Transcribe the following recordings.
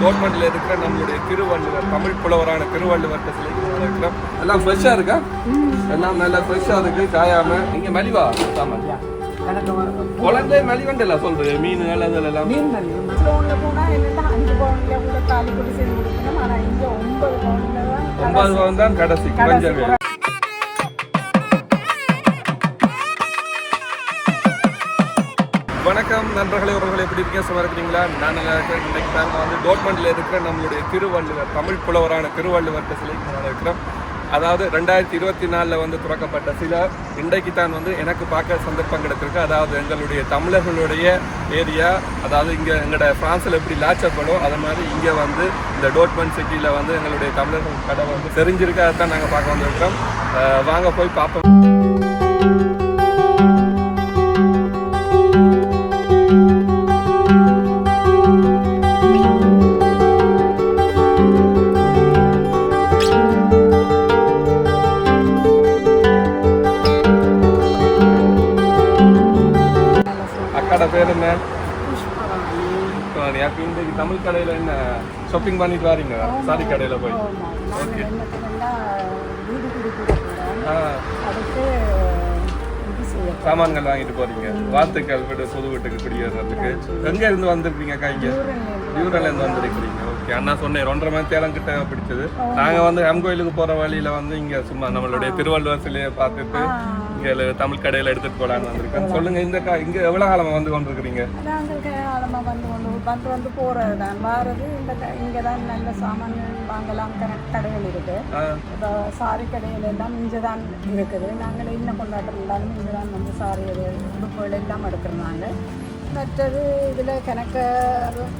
டோர்மெண்ட்ல இருக்கிற நம்மளுடைய திருவள்ளுவர் தமிழ் புலவரான திருவள்ளுவர் சிலைக்கு இருக்கிறோம் எல்லாம் ஃப்ரெஷ்ஷா இருக்கா? எல்லாம் நல்லா ஃப்ரெஷ்ஷா இருக்கு காயாம. இங்க மலிவா சாமான் குழந்தை மலிவண்டல சொல்றது மீன்கள் அதெல்லாம் லோன்ல போனா என்னன்னா அஞ்சு பவுன்ல கூட தாலி கொடி செய்து கொடுக்கணும் ஆனா இங்க ஒன்பது பவுன்ல தான் ஒன்பது பவுன் தான் கடைசி குறைஞ்ச வணக்கம் நண்பர்களே உறவுகளை எப்படி இருக்கீங்க? சும்மா இருக்கிறீங்களா? நான் நல்லா இருக்கேன் இன்றைக்கு நாங்கள் வந்து டோர்மெண்ட்ல இருக்கிற நம்மளுடைய திருவள்ளுவர் தமிழ் புலவரான திருவள்ளுவர் சிலைக்கு நான் இருக்கிறோம். அதாவது ரெண்டாயிரத்தி இருபத்தி நாலில் வந்து துறக்கப்பட்ட சில இன்றைக்கு தான் வந்து எனக்கு பார்க்க சந்தர்ப்பம் கிடைச்சிருக்கு அதாவது எங்களுடைய தமிழர்களுடைய ஏரியா அதாவது இங்கே எங்களோட ஃப்ரான்ஸில் எப்படி லாச்சப்படும் அது மாதிரி இங்கே வந்து இந்த டோட்மெண்ட் சிட்டியில் வந்து எங்களுடைய தமிழர்கள் கடை வந்து தெரிஞ்சிருக்கு. அதை தான் நாங்கள் பார்க்க வந்திருக்கிறோம். வாங்க போய் பார்ப்போம். ஷாப்பிங் பண்ணிட்டு வரீங்க சாரி கடையில் போய். செய்ய சாமான்கள் வாங்கிட்டு போறீங்க. வாழ்த்துக்கள் வீடு புது வீட்டுக்கு குடியேறதுக்கு. எங்க இருந்து வந்திருக்கீங்க அக்கா இங்க இருந்து வந்திருக்கிறீங்க ஓகே அண்ணா சொன்னேன் ஒன்றரை மணி தேலம் கிட்ட பிடிச்சது. நாங்க வந்து ஹம் கோயிலுக்கு போற வழியில வந்து இங்க சும்மா நம்மளுடைய திருவள்ளுவர் சிலையை பார்த்துட்டு இங்க தமிழ் கடையில எடுத்துட்டு போலான்னு வந்திருக்கேன் சொல்லுங்க இந்த இங்க எவ்வளவு காலமா வந்து கொண்டிருக்கிறீங்க? வந்து வந்து போகிறது தான் வாரது இந்த இங்கே தான் நல்ல சாமான்கள் வாங்கலாம் கரெக்ட் கடைகள் இருக்குது இப்போ சாரி கடைகள் எல்லாம் இங்கே தான் இருக்குது. நாங்கள் என்ன கொண்டாட்டம் இருந்தாலும் இங்கே தான் வந்து சாரி உடுப்புகள் எல்லாம் எடுக்கிறோம் மற்றது இதில் கணக்க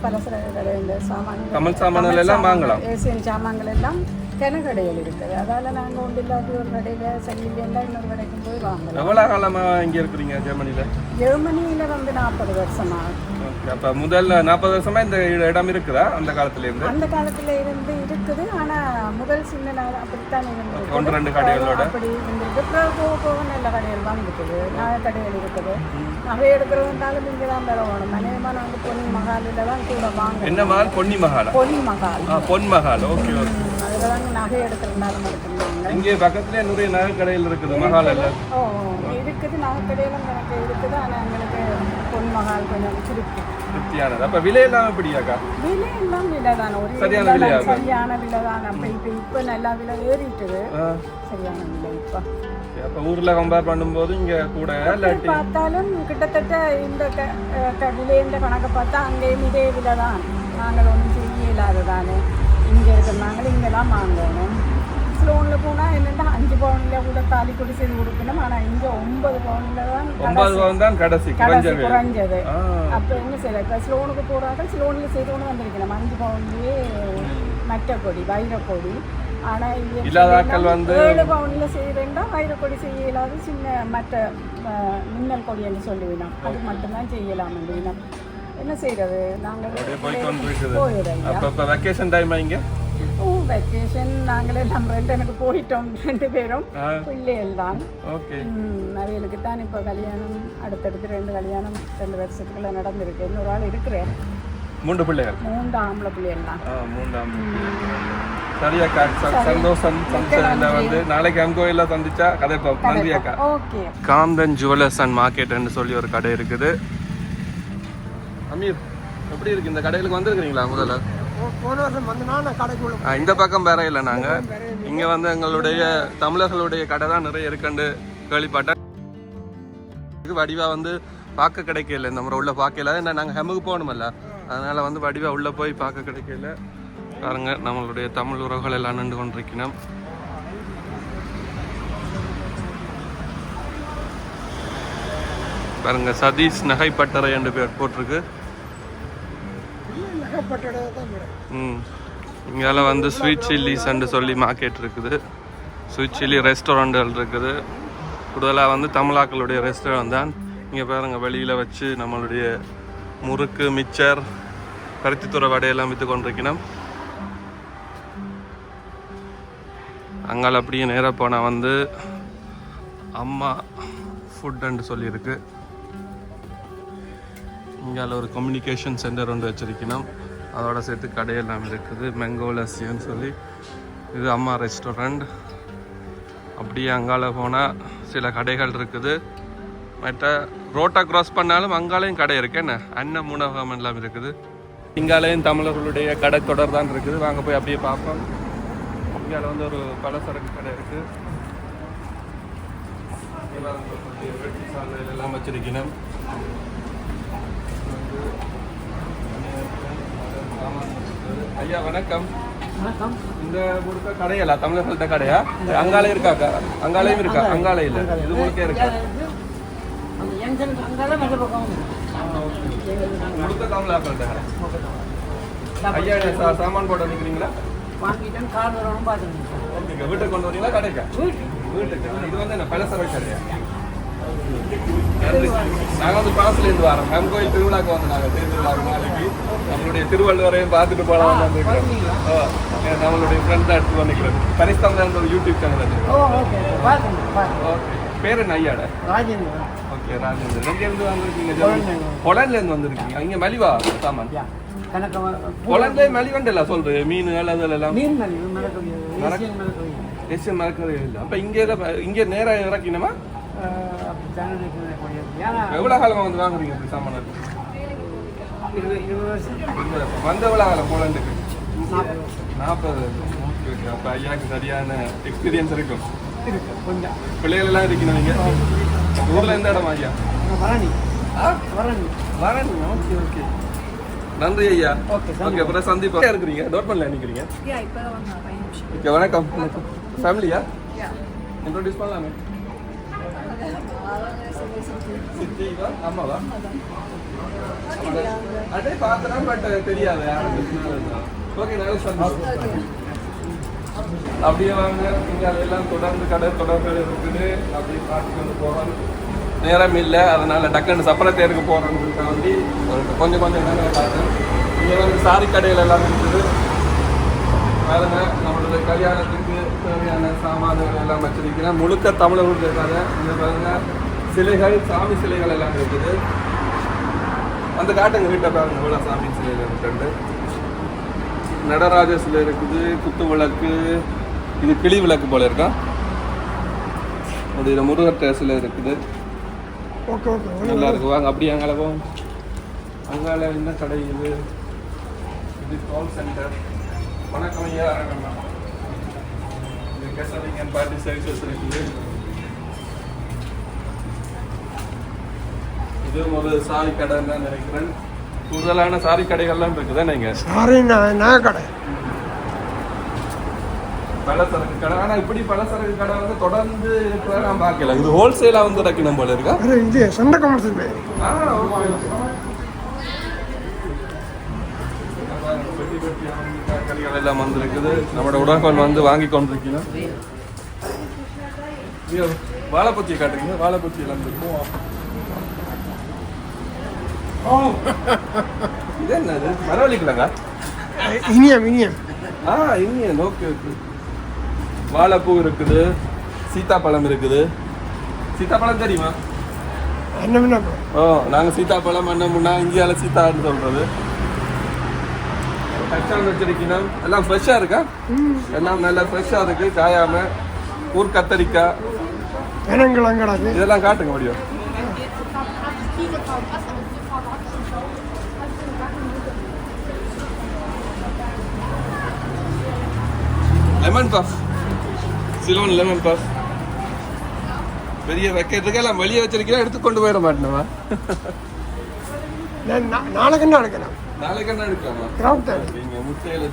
பலசர கடை இந்த சாமான்கள் தமிழ் சாமான்கள் எல்லாம் வாங்கலாம். ஏசியன் சாமான்கள் எல்லாம் கிணக்கடைகள் இருக்குது. அதால் நாங்கள் ஒன்று இல்லாத ஒரு கடையில் செல்லியில் இன்னொரு கடைக்கு போய் வாங்கலாம். எவ்வளவு காலமா இங்க இருக்கிறீங்க ஜெர்மனில ஜெர்மனியில் வந்து நாற்பது வருஷமாக அப்ப முதல்ல நாற்பது வருஷமா இந்த இடம் இருக்குதா? அந்த காலத்துல இருந்து? அந்த காலத்துல இருந்து இருக்குது. ஆனா முதல் சின்ன நகரம் அப்படித்தான் இருந்தது. ஒன்று ரெண்டு கடைகளோட? அப்படி இருந்திருக்கு அப்புறம் போக போக நல்ல கடைகள் தான் இருக்குது. நகை கடைகள் இருக்குது. நகை எடுக்கிறதுனாலும் இங்கே தான் வரணும் மனைவிமா நாங்கள் பொன்னி மகாலில் தான் கூட வாங்க என்ன மகால்? பொன்னி மகாலா? பொன்னி மகால். பொன் மகால். Okay okay. அதில் தான் நகை எடுக்கிறதுனாலும் எடுத்துருந்தாங்க இங்கே பக்கத்துலயே நிறைய நகை கடைகள் இருக்குது. மகால் எல்லாம் ஓ இருக்குது. நகை கடையெல்லாம் எனக்கு இருக்குது. ஆனால் எங்களுக்கு மகால் கொஞ்சம் திருப்தி. திருப்தியானது. அப்ப விலையெல்லாம் எப்படியாக்கா? விலை எல்லாம் விலை தானே. ஒரு சரியான விலை விலையா? சரியான விலை தான். அப்போ இப்போ இப்போ நல்லா விலை ஏறிட்டுது. சரியான விலை இப்போ. அப்ப ஊர்ல கம்பேர் பண்ணும்போது இங்க கூட பார்த்தாலும் கிட்டத்தட்ட இந்த விலைன்ற கணக்கை பார்த்தா அங்கேயும் இதே விலை தான். நாங்கள் ஒன்றும் செய்ய இல்லாததானே இங்கே இருக்கிறனாங்களும் இங்கே தான் வாங்கணும் ஸ்லோனில் போனால் என்னென்னா அஞ்சு பவுனில் கூட தாலி கொடி செய்து கொடுக்கணும். ஆனால் இங்கே ஒன்பது பவுனில் தான் ஒன்பது பவுன் தான் கடைசி கடைசி குறைஞ்சது. அப்போ என்ன செய்யலாம் இப்போ ஸ்லோனுக்கு போகிறாங்க ஸ்லோனில் செய்து கொண்டு வந்திருக்கணும். அஞ்சு பவுன்லேயே மற்ற கொடி வைரக்கொடி ஆனால் இது இல்லாத ஆட்கள் வந்து ஏழு பவுனில் செய்கிறேன்னா வைரக்கொடி செய்ய இயலாது சின்ன மற்ற மின்னல் கொடி என்று சொல்லுவினோம் அது மட்டும்தான் செய்யலாம் அப்படின்னா. என்ன செய்யறது? நாங்கள் போயிடுறோம். அப்ப வெக்கேஷன் டைம் இங்க? ஓ வெக்கேஷன் நாங்களே நம்ம ரெண்டு எனக்கு போயிட்டோம் ரெண்டு பேரும். பிள்ளைகள் தான். ஓகே. அவைகளுக்கு தான் இப்போ கல்யாணம் அடுத்தடுத்து ரெண்டு கல்யாணம் ரெண்டு வருஷத்துக்குள்ள நடந்திருக்கு. இன்னொரு ஆள் இருக்கிறேன் மூன்று பிள்ளைகள். மூன்று ஆம்பளை பிள்ளைகள் தான். ஆ, மூன்றாம் சரியா அக்கா சந்தோஷம் சந்தோஷம் வந்து நாளைக்கு அங்க கோயில சந்திச்சா கதை பார்ப்போம் நன்றி அக்கா. ஓகே. காந்தன் ஜுவல்லர்ஸ் அண்ட் மார்க்கெட்னு சொல்லி ஒரு கடை இருக்குது. அமீர் எப்படி இருக்கு? இந்த கடைகளுக்கு வந்திருக்கிறீங்களா முதல்ல? போன வருஷம் நான் கடைக்குள்ள இந்த பக்கம் வேற இல்லை நாங்க. இங்க வந்து எங்களுடைய தமிழர்களுடைய கடை தான் நிறைய இருக்குன்னு கேள்விப்பட்டேன். இது வடிவா வந்து பார்க்க கிடைக்கல இந்த முறை உள்ள பார்க்கல ஏன்னா நாங்க ஹெமுக்கு போகணுமல்ல. அதனால வந்து வடிவா உள்ள போய் பார்க்க கிடைக்கல. பாருங்க நம்மளுடைய தமிழ் உறவுகள் எல்லாம் நின்று கொண்டிருக்கணும் பாருங்க சதீஷ் நகைப்பட்டறை என்று பேர் போட்டிருக்கு. இங்கால வந்து ஸ்வீட் சில்லிஸ்ன்னு சொல்லி மார்க்கெட் இருக்குது. ஸ்வீட் சில்லி ரெஸ்டாரண்ட்கள் இருக்குது. கூடுதலாக வந்து தமிழாக்களுடைய ரெஸ்டாரண்ட் தான். இங்கே பாருங்கள் வெளியில் வச்சு நம்மளுடைய முறுக்கு மிச்சர் பருத்தித்துறை வடையெல்லாம் விற்று கொண்டிருக்கணும். அங்கால அப்படியே நேராக போனால் வந்து அம்மா ஃபுட்டுன்னு சொல்லியிருக்கு. இங்கால ஒரு கம்யூனிகேஷன் சென்டர் ஒன்று வச்சுருக்கணும். அதோட சேர்த்து கடையெல்லாம் இருக்குது. மெங்கோலசியன்னு சொல்லி. இது அம்மா ரெஸ்டாரண்ட் அப்படியே அங்கால போனால் சில கடைகள் இருக்குது. மற்ற ரோட்டை க்ராஸ் பண்ணாலும் அங்காலையும் கடை இருக்கு. என்ன? அன்ன உணவகம் எல்லாம் இருக்குது. இங்காலையும் தமிழர்களுடைய கடை தொடர் தான் இருக்குது. வாங்க போய் அப்படியே பார்ப்போம். இங்கால வந்து ஒரு பலசரக்கு கடை இருக்கு. இதெல்லாம் வெட்டி எல்லாம் வச்சிருக்கணும். ஐயா வணக்கம். வணக்கம். இந்த முழுக்க கடையல? தமிழர்கள்ட்ட கடையா? அங்காலே இருக்காக்கா அங்காலையும் இருக்கா அங்காலே இல்ல இது முழுக்க இருக்கா? முழுக்க தமிழர்கள்ட்ட கடை. ஐயா சாமான் போட்டு நிக்கிறீங்களா வாங்கிட்டேன் கார் வரணும் பார்த்துருக்கேன் ஓகேங்க வீட்டுக்கு கொண்டு வரீங்களா? கடைக்கா? வீட்டுக்கு. இது வந்து என்ன பலசரக்கு கடையா? நன்றி. நாங்க வந்து பாலத்துல இருந்து வரோம். நம்ம கோயில் திருவிழாக்கு வந்து நாங்க திருவிழாக்கு நாளைக்கு நம்மளுடைய திருவள்ளுவரையும் பார்த்துட்டு போலாம் வந்துருக்கோம் நம்மளுடைய ஃப்ரெண்ட் தான் எடுத்து வந்துக்கிறோம் பரிஸ்தாம் தான் ஒரு யூடியூப் சேனல் ஓகே பேர் என்ன ஐயாட? ராஜேந்திரன். ஓகே ராஜேந்திரன். எங்க இருந்து வந்திருக்கீங்க பொலன்ல பொலன்ல இருந்து வந்திருக்கீங்க. இங்க மலிவா சாமான். பொலன்ல மலிவண்டல சொல்றது மீன் அதுல எல்லாம். மீன் மலிவு மறக்கவே இல்லை. அப்ப இங்க இங்க நேரா இறக்கினமா? அப்படி தானே இருக்கக்கூடிய ஏன்னா எவ்வளவு காலமா வந்து வாங்குறீங்க இப்படி சாமான் வந்த எவ்வளவு காலம் போலண்டுக்கு நாற்பது. Okay okay. அப்ப ஐயாக்கு சரியான எக்ஸ்பீரியன்ஸ் இருக்கும். இருக்கு கொஞ்சம். பிள்ளைகள் எல்லாம் இருக்கணும் நீங்க ஊர்ல எந்த இடம் ஐயா? வரணி. ஆ? வரணி. வரேன் ஓகே ஓகே. நன்றி ஐயா. ஓகே ஓகே அப்புறம் சந்திப்பா இருக்கிறீங்க? டோட்மன்ல நிக்கிறீங்க ஓகே வணக்கம். ஃபேமிலியா இன்ட்ரோடியூஸ் பண்ணலாமே. சித்திவா அதே பார்த்தேன் பட் தெரியாது யாரும் ஓகே நல்ல சந்தோஷம் அப்படியே வாங்க இங்க அதெல்லாம் தொடர்ந்து கடை தொடர்கள் இருக்குது அப்படியே பார்த்துட்டு கொண்டு போகிறோம் நேரம் இல்லை அதனால டக்குன்னு சப்பரத்தேருக்கு போகிறோம்னு வேண்டி ஒரு கொஞ்சம் கொஞ்சம் நேரம் பார்த்தேன் இங்கே வந்து சாரி கடையில் எல்லாம் இருக்குது பாருங்க நம்மளோட கல்யாணத்துக்கு சாமான்கள் எல்லாம் வச்சிருக்கிறேன். முழுக்க தமிழர்களுடைய கடை இங்க பாருங்க சிலைகள் சாமி சிலைகள் எல்லாம் இருக்குது. அந்த காட்டுங்க வீட்டை பாருங்க. இவ்வளோ சாமி சிலைகள் இருக்குது நடராஜ சிலை இருக்குது குத்து விளக்கு. இது கிளி விளக்கு போல இருக்கா? அது இது முருகர் சிலை இருக்குது. நல்லா இருக்கு. வாங்க அப்படியே அங்கால போவோம். அங்கால என்ன கடை இது? இது கால் சென்டர் வணக்கம் ஐயா இது கேசரிங் அண்ட் பார்ட்டி சர்வீசஸ் இருக்குது இதுவும் ஒரு சாரி கடைன்னு தான் நினைக்கிறேன் கூடுதலான சாரி கடைகள்லாம் இருக்குதா நீங்க சாரி நான் கடை பலசரக்கு கடை ஆனா இப்படி பலசரக்கு கடை வந்து தொடர்ந்து இருக்கிறத நான் பார்க்கல இது ஹோல்சேலா வந்து இறக்கணும் போல இருக்கா இது சொந்த கமர்ஷியல் ஆ, ஓகே, ஓகே. பெட்டி பெட்டியான தக்காளிகள் எல்லாம் வந்திருக்குது. நம்மளோட உடன்பால் வந்து வாங்கி கொண்டிருக்கணும் ஐயோ, வாழைப்பூச்சி காட்டுங்க வாழைப்பூச்சி எல்லாம் இருக்கு இது என்னது? மரவள்ளிக்கலங்க இனியம் இனியம். ஆ இனியன் ஓகே ஓகே. வாழைப்பூ இருக்குது. சீத்தாப்பழம் இருக்குது. சீத்தாப்பழம் தெரியுமா? என்ன ஓ நாங்க சீத்தாப்பழம் என்ன முன்னா இந்தியாவில் சீத்தான்னு சொல்றது. கச்சான் வச்சிருக்கணும் எல்லாம் ஃப்ரெஷ்ஷாக இருக்கா? எல்லாம் நல்லா ஃப்ரெஷ்ஷாக இருக்கு. காயாம ஊர் கத்தரிக்காய். இதெல்லாம் காட்டுங்க முடியும் lemon puff Ceylon lemon puff பெரிய வைக்கிறதுக்கு எல்லாம் வெளியே வச்சிருக்கீங்க எடுத்து கொண்டு போயிட மாட்டேனவா? நாளைக்கு எடுக்கணும். நாளைக்கு என்ன எடுக்கலாமா நீங்க முட்டையில்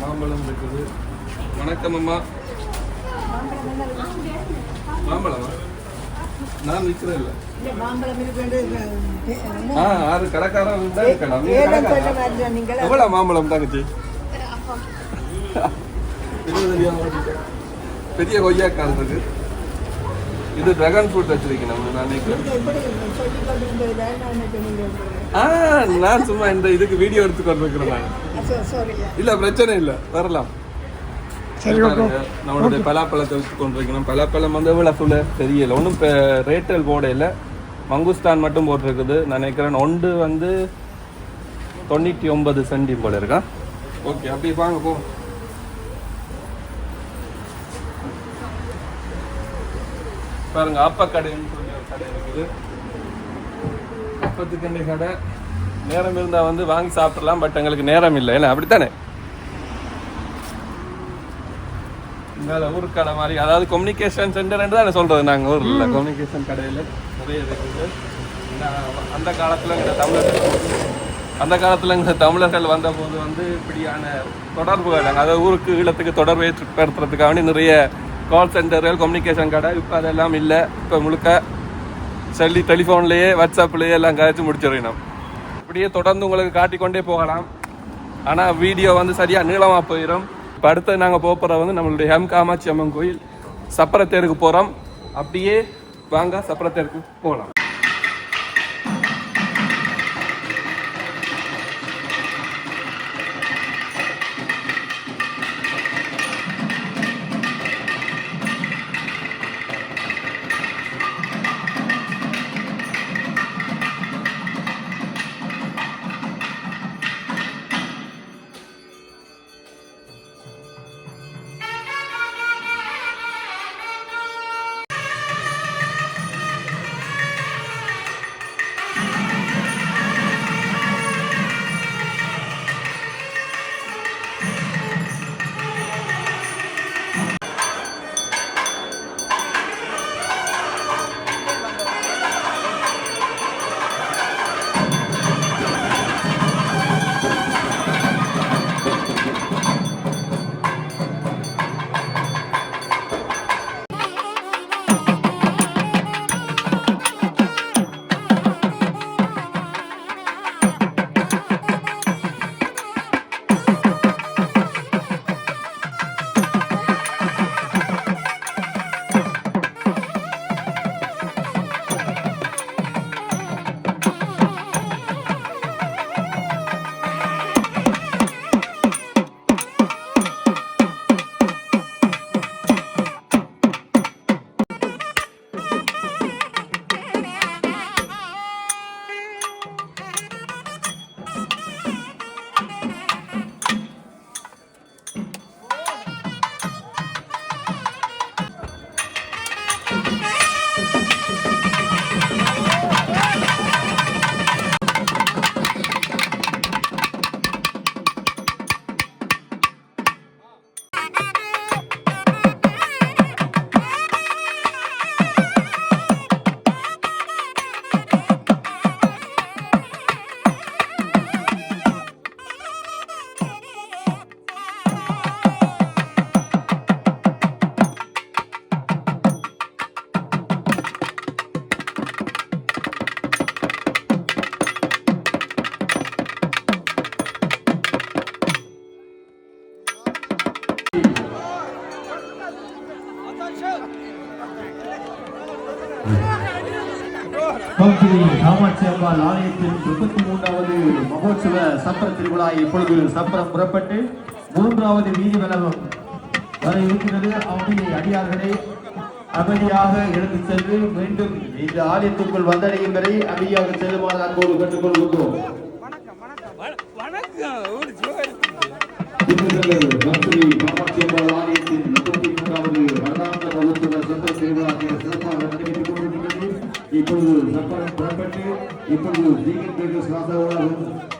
மாம்பழம் இருக்குது. வணக்கம் அம்மா. மாம்பழமா? நான் விற்கிறேன் இல்லை. ஆ ஆறு கடைக்காரன் தான் இருக்கலாம்? எவ்வளவு மாம்பழம் தங்கச்சி? பெரிய பெரிய மாம்பழம். பெரிய கொய்யாக்கால் இருக்கு இது டிராகன் ஃப்ரூட் வச்சிருக்கேன் நான் நினைக்கிறேன் ஆ நான் சும்மா இந்த இதுக்கு வீடியோ எடுத்து கொண்டிருக்கிறேன் நான். இல்ல பிரச்சனை இல்ல. வரலாம். நம்மளுடைய பலாப்பழத்தை வச்சு கொண்டிருக்கணும் பலாப்பழம் வந்து எவ்வளோ சொல்ல தெரியல. ஒன்றும் இப்போ ரேட்டல் போட இல்லை. மங்குஸ்தான் மட்டும் போட்டிருக்குது. நான் நினைக்கிறேன் ஒன்று வந்து தொண்ணூற்றி ஒன்பது சென்டி போல இருக்கா? ஓகே அப்படி வாங்க போ. பாருங்க அப்ப கடைன்னு சொல்லி ஒரு கடை இருக்குது. கடை? நேரம் இருந்தா வந்து வாங்கி சாப்பிடலாம் பட் எங்களுக்கு நேரம் இல்லை. இல்லை அப்படித்தானே? மேல ஊர் கடை மாதிரி அதாவது கம்யூனிகேஷன் சென்டர் தானே சொல்றது நாங்க ஊர்ல. கம்யூனிகேஷன் கடையில நிறைய இருக்குது. அந்த காலத்துல இந்த தமிழர்கள் அந்த காலத்துல இந்த தமிழர்கள் வந்த போது வந்து இப்படியான தொடர்புகள் அதாவது ஊருக்கு ஈழத்துக்கு தொடர்பு ஏற்படுத்துறதுக்காக நிறைய கால் சென்டர்கள் கம்யூனிகேஷன் கடை. இப்போ அதெல்லாம் இல்லை. இப்போ முழுக்க செல்லி டெலிஃபோன்லேயே வாட்ஸ்அப்லேயே எல்லாம் கதைச்சு முடிச்சிடணும். இப்படியே தொடர்ந்து உங்களுக்கு காட்டிக்கொண்டே போகலாம். ஆனால் வீடியோ வந்து சரியாக நீளமாக போயிடும் இப்போ அடுத்து நாங்கள் போகிற வந்து நம்மளுடைய ஹெம் காமாட்சி அம்மன் கோயில். சப்பரத்தேருக்கு போகிறோம் அப்படியே வாங்க சப்பரத்தேருக்கு போகலாம் பால் ஆலயத்தின் முப்பத்தி மூன்றாவது மகோத்சவ சப்பர திருவிழா இப்பொழுது சப்பரம் புறப்பட்டு மூன்றாவது வீதி வளம் வர இருக்கிறது. அவருடைய அடியார்களை அமைதியாக எடுத்து சென்று மீண்டும் இந்த ஆலயத்திற்குள் வந்தடையும் வரை அமைதியாக செல்லுமாறு அன்போடு கேட்டுக்கொள்கின்றோம். ஆலயத்தின் முப்பத்தி மூன்றாவது வருடாந்த மகோத்சவ சப்பர திருவிழா சிறப்பாக நடைபெற்றுக் கொண்டிருக்கிறது இப்பொழுது சப்பரம் புறப்பட்டு இப்பொழுது தீகத்திற்கு சாதகமாக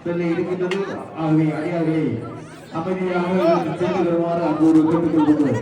செல்ல இருக்கின்றது ஆகவே அடியார்களை அமைதியாக சென்று வருமாறு அன்போடு கேட்டுக்கொள்கின்றோம்.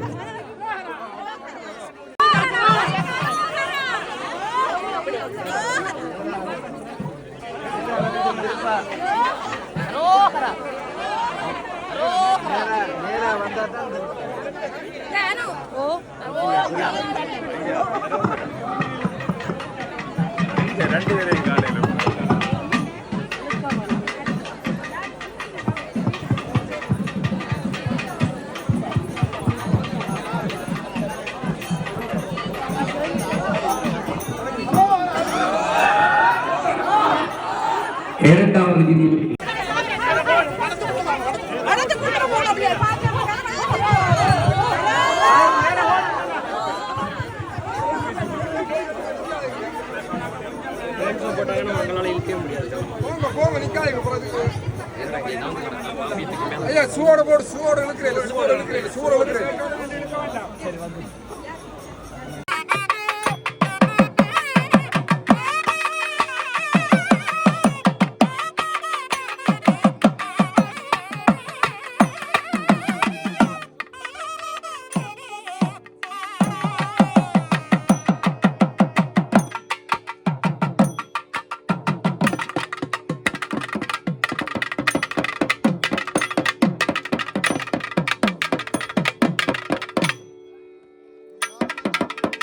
இரண்டாவது விதியில்